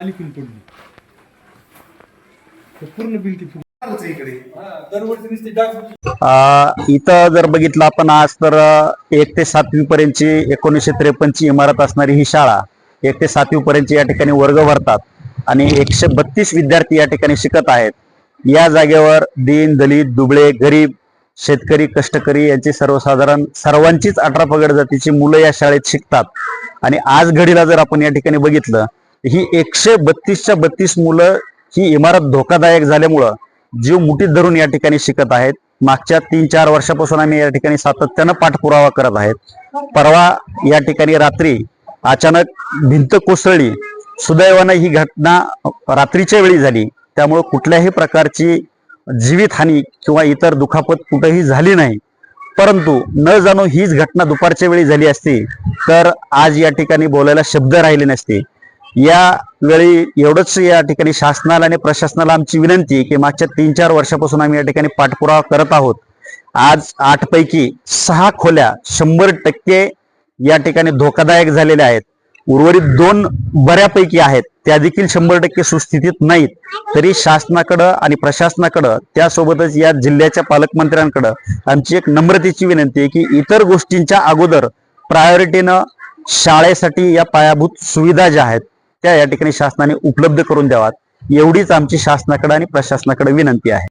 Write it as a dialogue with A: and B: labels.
A: आली पण पडली पूर्ण बिल ती फुगली.
B: इकडे
A: दरवर्षी नुसती डाग फुटली.
C: अ, इथं जर बघितलं आपण आज तर अ, एक ते सातवी पर्यंतची एकोणीसशे त्रेपन्नची इमारत असणारी ही शाळा एक ते सातवी पर्यंतची या ठिकाणी वर्ग भरतात आणि एकशे बत्तीस विद्यार्थी या ठिकाणी शिकत आहेत या जागेवर दीन दलित दुबळे गरीब शेतकरी कष्टकरी यांची सर्वसाधारण सर्वांचीच अठरा पगड जातीची मुलं या शाळेत शिकतात आणि आज घडीला जर आपण या ठिकाणी बघितलं ही एकशे बत्तीसच्या बत्तीस मुलं ही इमारत धोकादायक झाल्यामुळं जीव मुठीत धरून या ठिकाणी शिकत आहेत. मागच्या तीन चार वर्षापासून आम्ही या ठिकाणी सातत्यानं पाठपुरावा करत आहेत. परवा या ठिकाणी रात्री अचानक भिंत कोसळली. सुदैवानं ही घटना रात्रीच्या वेळी झाली. त्यामुळं कुठल्याही प्रकारची जीवितहानी किंवा इतर दुखापत कुठेही झाली नाही. परंतु न जाणो हीच घटना दुपारच्या वेळी झाली असती तर आज या ठिकाणी बोलायला शब्द राहिले नसते. या वेळी एवढंच या ठिकाणी शासनाला आणि प्रशासनाला आमची विनंती की मागच्या तीन चार वर्षापासून आम्ही या ठिकाणी पाठपुरावा करत आहोत. आज आठ पैकी सहा खोल्या शंभर टक्के या ठिकाणी धोकादायक झालेल्या आहेत. उर्वरित दोन बऱ्यापैकी आहेत. त्या देखील शंभर टक्के सुस्थितीत नाहीत. तरी शासनाकडं आणि प्रशासनाकडं त्यासोबतच या जिल्ह्याच्या पालकमंत्र्यांकडं आमची एक नम्रतेची विनंती आहे की इतर गोष्टींच्या अगोदर प्रायोरिटीनं शाळेसाठी या पायाभूत सुविधा ज्या आहेत त्या या ठिकाणी शासनाने उपलब्ध करून द्यावात. एवढीच आमची शासनाकडे आणि प्रशासनाकडे विनंती आहे.